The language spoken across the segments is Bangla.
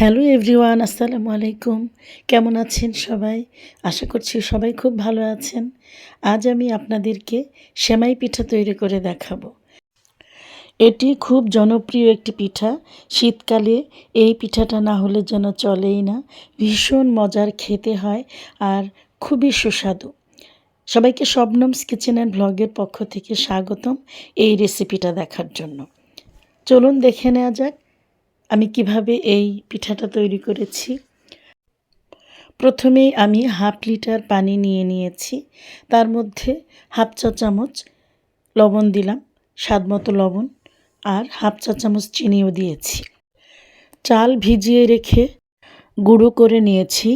হ্যালো এভরিওয়ান, আসসালামু আলাইকুম। কেমন আছেন সবাই? আশা করছি সবাই খুব ভালো আছেন। আজ আমি আপনাদেরকে সেমাই পিঠা তৈরি করে দেখাবো। এটি খুব জনপ্রিয় একটি পিঠা। শীতকালে এই পিঠাটা না হলে যেন চলেই না। ভীষণ মজার খেতে হয় আর খুবই সুস্বাদু। সবাইকে শবনমস কিচেন অ্যান্ড ব্লগের পক্ষ থেকে স্বাগতম এই রেসিপিটা দেখার জন্য। চলুন দেখে নেওয়া যাক আমি কীভাবে এই পিঠাটা তৈরি করেছি? প্রথমেই আমি হাফ লিটার পানি নিয়ে নিয়েছি। তার মধ্যে হাফ চা চামচ লবণ দিলাম, স্বাদ মতো লবণ, আর হাফ চা চামচ চিনিও দিয়েছি। চাল ভিজিয়ে রেখে গুঁড়ো করে নিয়েছি।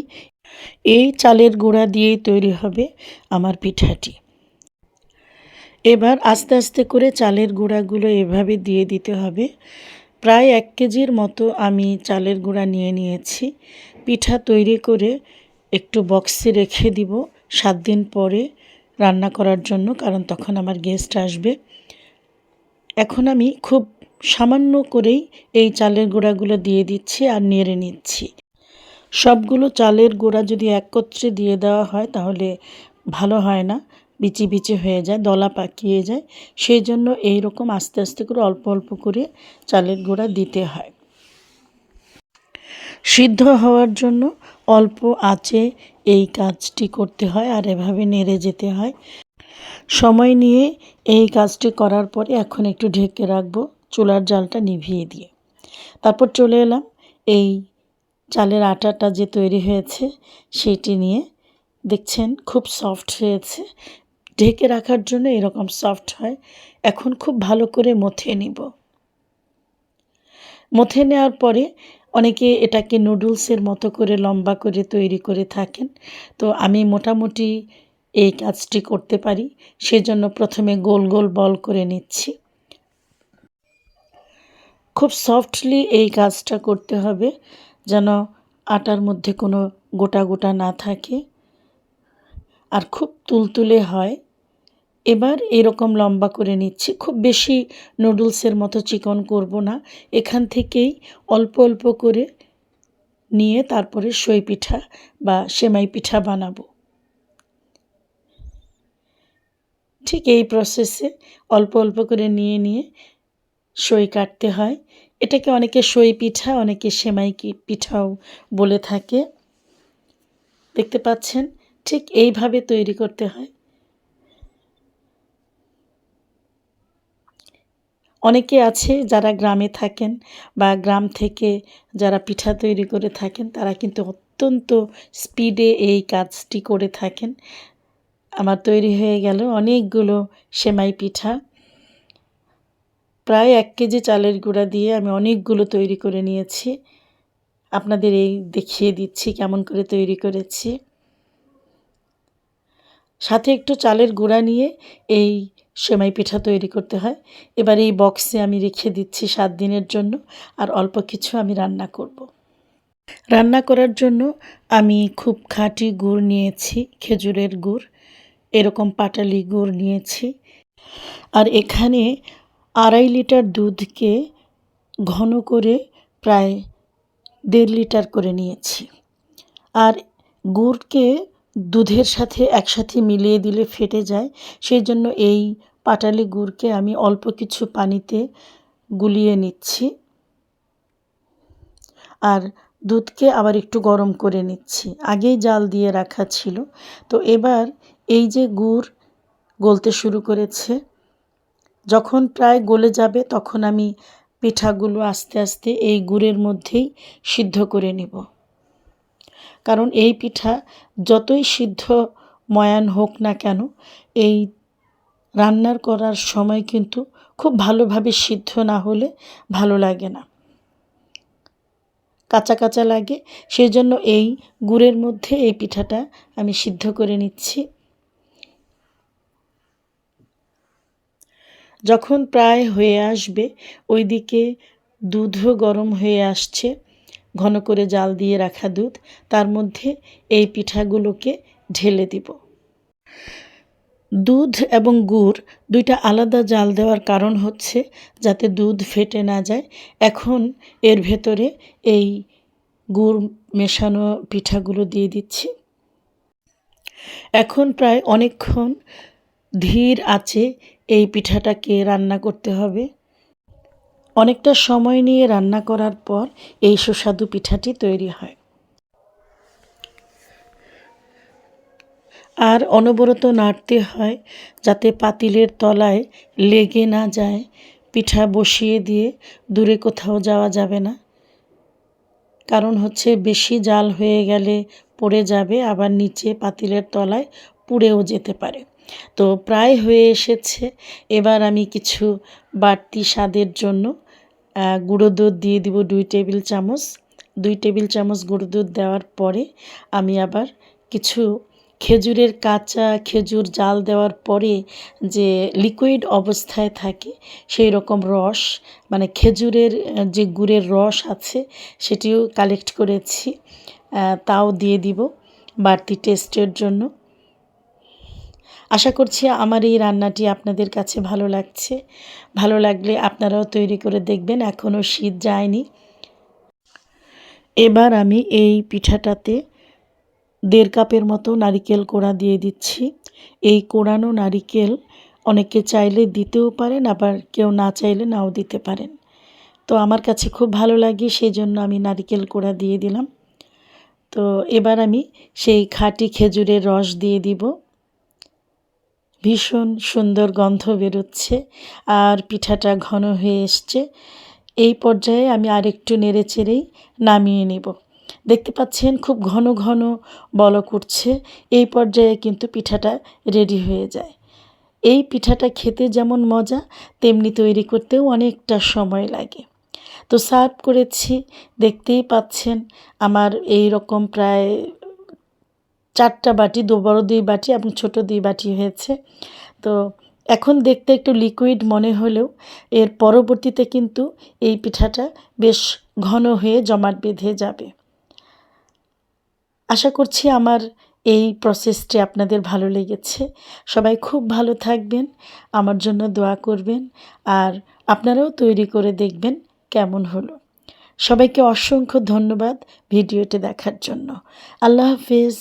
এই চালের গুঁড়া দিয়েই তৈরি হবে আমার পিঠাটি। এবার আস্তে আস্তে করে চালের গুঁড়াগুলো এভাবে দিয়ে দিতে হবে প্রায় এক কেজির মতো আমি চালের গুঁড়া নিয়ে নিয়েছি। পিঠা তৈরি করে একটু বক্সে রেখে দিব সাত দিন পরে রান্না করার জন্য, কারণ তখন আমার গেস্ট আসবে। এখন আমি খুব সামান্য করেই এই চালের গুঁড়াগুলো দিয়ে দিচ্ছি আর নেড়ে নিচ্ছি। সবগুলো চালের গুঁড়া যদি একত্রে দিয়ে দেওয়া হয় তাহলে ভালো হয় না। বিচি বিচি হয়ে যায়, দলা পাকিয়ে যায়। সেই জন্য এই রকম আস্তে আস্তে করে, অল্প অল্প করে চালের গুঁড়া দিতে হয়। সিদ্ধ হওয়ার জন্য অল্প আঁচে এই কাজটি করতে হয় আর এভাবে নেড়ে যেতে হয়। সময় নিয়ে এই কাজটি করার পরে এখন একটু ঢেকে রাখব, চুলার জালটা নিভিয়ে দিয়ে। তারপর চলে এলাম এই চালের আটাটা যে তৈরি হয়েছে, সেটি নিয়ে। দেখছেন, খুব সফট হয়েছে। ঢেকে রাখার জন্য এরকম সফট হয়, এখন খুব ভালো করে মথে নিব। মথে নেওয়ার পরে অনেকে এটাকে নুডলসের মতো করে লম্বা করে তৈরি করে থাকেন। তো আমি মোটামুটি এই কাজটি করতে পারি, সেজন্য প্রথমে গোল গোল বল করে নিচ্ছি। খুব সফটলি এই কাজটা করতে হবে, যেন আটার মধ্যে কোনো গোটা গোটা না থাকে। আর খুব তুলতুলে হয় এবার এরকম লম্বা করে নিচ্ছি। খুব বেশি নুডলসের মতো চিকন করব না। এখান থেকেই অল্প অল্প করে নিয়ে তারপরে সই পিঠা বা সেমাই পিঠা বানাবো। ঠিক এই প্রসেসে অল্প অল্প করে নিয়ে নিয়ে সই কাটতে হয়। এটাকে অনেকে সই পিঠা, অনেকে সেমাই পিঠাও বলে থাকে। দেখতে পাচ্ছেন? ঠিক এইভাবে তৈরি করতে হয়। অনেকে আছে যারা গ্রামে থাকেন বা গ্রাম থেকে যারা পিঠা তৈরি করে থাকেন, তারা কিন্তু অত্যন্ত স্পিডে এই কাজটি করে থাকেন। আমার তৈরি হয়ে গেল অনেকগুলো সেমাই পিঠা। প্রায় এক কেজি চালের গুঁড়া দিয়ে আমি অনেকগুলো তৈরি করে নিয়েছি। আপনাদের এই দেখিয়ে দিচ্ছি কেমন করে তৈরি করেছি। সাথে একটু চালের গুঁড়া নিয়ে এই সেমাই পিঠা তৈরি করতে হয়। এবার এই বক্সে আমি রেখে দিচ্ছি সাত দিনের জন্য আর অল্প কিছু আমি রান্না করব। রান্না করার জন্য আমি খুব খাঁটি গুড় নিয়েছি, খেজুরের গুড়, এরকম পাটালি গুড় নিয়েছি। আর এখানে আড়াই লিটার দুধকে ঘন করে প্রায় দেড় লিটার করে নিয়েছি। আর গুড়কে দুধের সাথে একসাথে মিলিয়ে দিলে ফেটে যায়। সেই জন্য এই পাটালি গুড়কে আমি অল্প কিছু পানিতে গুলিয়ে নিচ্ছি আর দুধকে আবার একটু গরম করে নিচ্ছি। আগেই জাল দিয়ে রাখা ছিল। তো এবার এই যে গুড় গলতে শুরু করেছে, যখন প্রায় গলে যাবে তখন আমি পিঠাগুলো আস্তে আস্তে এই গুড়ের মধ্যেই সিদ্ধ করে নিব। কারণ এই পিঠা যতই সিদ্ধ ময়ান হোক না কেন, এই রান্নার করার সময় কিন্তু খুব ভালোভাবে সিদ্ধ না হলে ভালো লাগে না। কাঁচা কাঁচা লাগে সেই জন্য এই গুড়ের মধ্যে এই পিঠাটা আমি সিদ্ধ করে নিচ্ছি। যখন প্রায় হয়ে আসবে, ওইদিকে দুধও গরম হয়ে আসছে। ঘন করে জাল দিয়ে রাখা দুধ, তার মধ্যে এই পিঠাগুলোকে ঢেলে দিব। দুধ এবং গুড় দুইটা আলাদা জাল দেওয়ার কারণ হচ্ছে যাতে দুধ ফেটে না যায়। এখন এর ভেতরে এই গুড় মেশানো পিঠাগুলো দিয়ে দিচ্ছি। এখন প্রায় অনেকক্ষণ ধীর আছে এই পিঠাটাকে রান্না করতে হবে। অনেকটা সময় নিয়ে রান্না করার পর এই সুস্বাদু পিঠাটি তৈরি হয়। আর অনবরত নাড়তে হয় যাতে পাতিলের তলায় লেগে না যায়, পিঠা বসিয়ে দিয়ে দূরে কোথাও যাওয়া যাবে না। কারণ হচ্ছে বেশি জাল হয়ে গেলে পড়ে যাবে, আবার নিচে পাতিলের তলায় পুড়েও যেতে পারে। তো প্রায় হয়ে এসেছে। এবার আমি কিছু বাড়তি স্বাদের জন্য গুঁড়ো দুধ দিয়ে দিব দুই টেবিল চামচ। দুই টেবিল চামচ গুঁড়ো দুধ দেওয়ার পরে আমি আবার কিছু খেজুরের কাঁচা খেজুর জাল দেওয়ার পরে যে লিকুইড অবস্থায় থাকে, সেই রকম রস মানে খেজুরের যে গুড়ের রস আছে, সেটিও কালেক্ট করেছি। তাও দিয়ে দিব বাড়তি টেস্টের জন্য। আশা করছি আমার এই রান্নাটি আপনাদের কাছে ভালো লাগছে। ভালো লাগলে আপনারাও তৈরি করে দেখবেন এখনও শীত যায়নি। এবার আমি এই পিঠাটাতে দেড় কাপের মতো নারিকেল কোড়া দিয়ে দিচ্ছি। এই কোড়ানো নারিকেল অনেকে চাইলে দিতেও পারেন, আবার কেউ না চাইলে নাও দিতে পারেন। তো আমার কাছে খুব ভালো লাগে সেই জন্য আমি নারিকেল কোড়া দিয়ে দিলাম। তো এবার আমি সেই খাঁটি খেজুরের রস দিয়ে দিব। ভীষণ সুন্দর গন্ধ বেরোচ্ছে আর পিঠাটা ঘন হয়ে এসছে। এই পর্যায়ে আমি আরেকটু নেড়ে চেড়েই নামিয়ে নেব। দেখতে পাচ্ছেন খুব ঘন ঘন বলক উঠছে। এই পর্যায়ে কিন্তু পিঠাটা রেডি হয়ে যায়। এই পিঠাটা খেতে যেমন মজা, তেমনি তৈরি করতেও অনেকটা সময় লাগে। তো সার্ভ করেছি, দেখতেই পাচ্ছেন আমার এই রকম প্রায় চারটা বাটি, দু বড় দুই বাটি, এবং ছোট দুই বাটি হয়েছে। তো এখন দেখতে একটু লিকুইড মনে হলেও, এর পরবর্তীতে কিন্তু এই পিঠাটা বেশ ঘন হয়ে জমাট বেঁধে যাবে। আশা করছি আমার এই প্রসেসটি আপনাদের ভালো লেগেছে। সবাই খুব ভালো থাকবেন, আমার জন্য দোয়া করবেন, আর আপনারাও তৈরি করে দেখবেন কেমন হলো। সবাইকে অসংখ্য ধন্যবাদ ভিডিওটি দেখার জন্য। আল্লাহ হাফিজ।